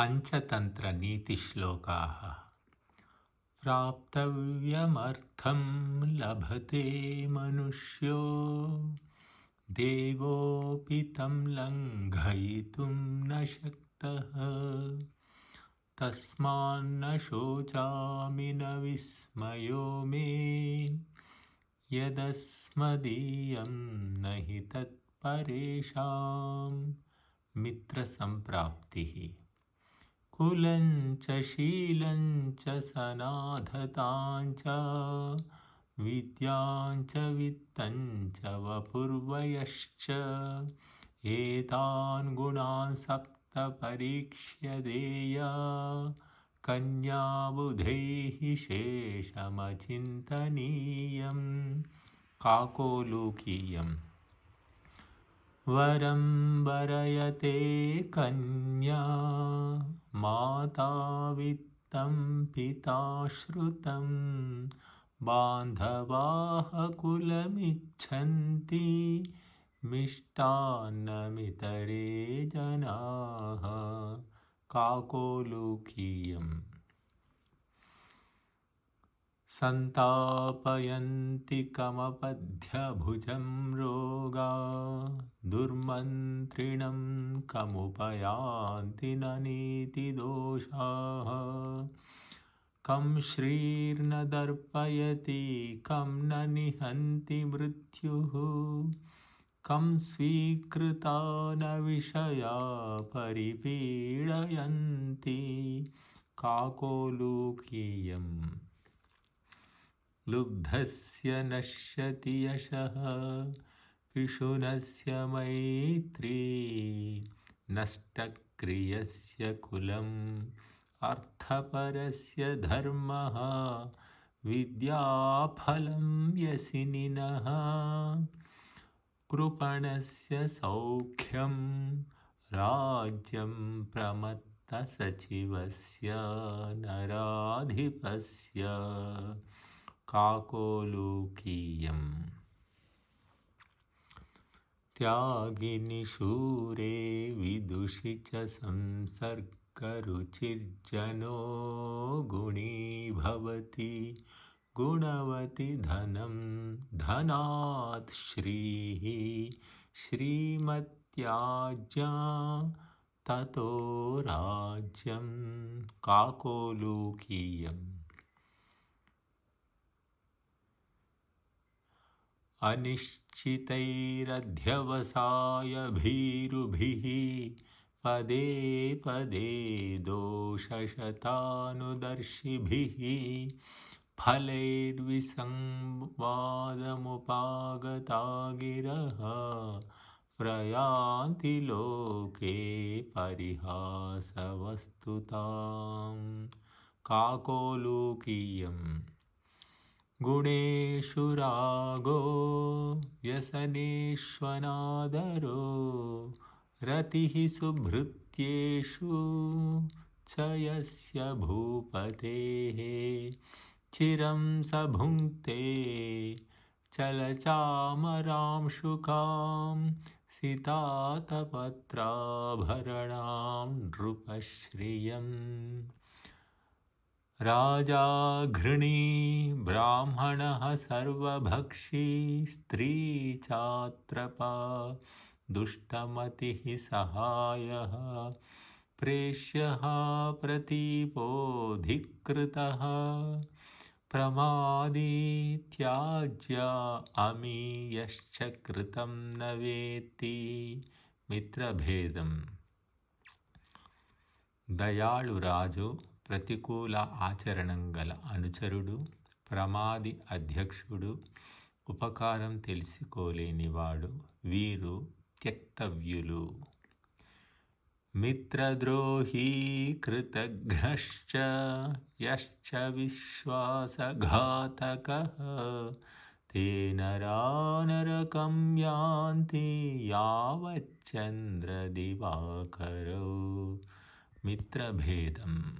पञ्चतन्त्रनीतिश्लोकाः। प्राप्तव्यमर्थं लभते मनुष्यो। देवोऽपि तं लङ्घयितुं न शक्तः। तस्मान्न शोचामि न विस्मयो मे। यदस्मदीयं न हि तत्परेषां। मित्रसम्प्राप्तिः कुलञ्च शीलञ्च सनाधताञ्च विद्याञ्च वित्तञ्च वपुर्वयश्च। एतान् गुणान् सप्तपरीक्ष्य देया। कन्याबुधैः शेषमचिन्तनीयं काकोलूकीयम् वरं वरयते कन्या माता पिता श्रुतं बान्धवाः कुलमिच्छन्ति मिष्टान्नमितरे जनाः सन्तापयन्ति कमपध्यभुजं रोगा दुर्मन्त्रिणं कमुपयान्ति न नीतिदोषाः। कं श्रीर्न दर्पयति कं न निहन्ति मृत्युः। कं स्वीकृता न विषया परिपीडयन्ति। काकोलूकीयम् लुब्धस्य नश्यति यशः पिशुनस्य मैत्री, नष्टक्रियस्य कुलम्, अर्थपरस्य धर्मः विद्याफलं यसिनिनः कृपणस्य सौख्यं राज्यं प्रमत्तसचिवस्य नराधिपस्य। काकोलूकीयम्। त्यागिनिशूरे विदुषि च संसर्गरुचिर्जनो गुणी भवति गुणवति धनं धनात् श्रीः। श्रीमत्याज्ञा ततो राज्यं काकोलूकीयम् अनिश्चितैरध्यवसायभीरुभिः पदे पदे दोषशतानुदर्शिभिः फलैर्विसंवादमुपागता गिरः प्रयान्ति लोके परिहासवस्तुतां काकोलूकीयम् गुणेषु रागो व्यसनेष्वनादरो रतिः सुभृत्येषु च यस्य भूपतेः चिरं स भुङ्क्ते चलचामरांशुकां सितातपत्राभरणां नृपश्रियम् राजा घृणी, ब्राह्मणः सर्वभक्षी, स्त्री चात्रपा, दुष्टमतिः सहायः, प्रेष्यः प्रतीपोऽधिकृतः प्रमादीत्याज्या अमी यश्च कृतं न वेत्ति मित्रभेदम् दयाळुराजु ప్రతికూల ఆచరణం గల అనుచరుడు ప్రమాది అధ్యక్షుడు ఉపకారం తెలుసుకోలేనివాడు వీరు త్యక్తవ్యులు. మిత్రద్రోహీ కృతఘ్నశ్చ యశ్చ విశ్వాసఘాతక తేనరానరకం యాంతి యాంతి యావచ్చంద్రదివాకరौ మిత్రభేదం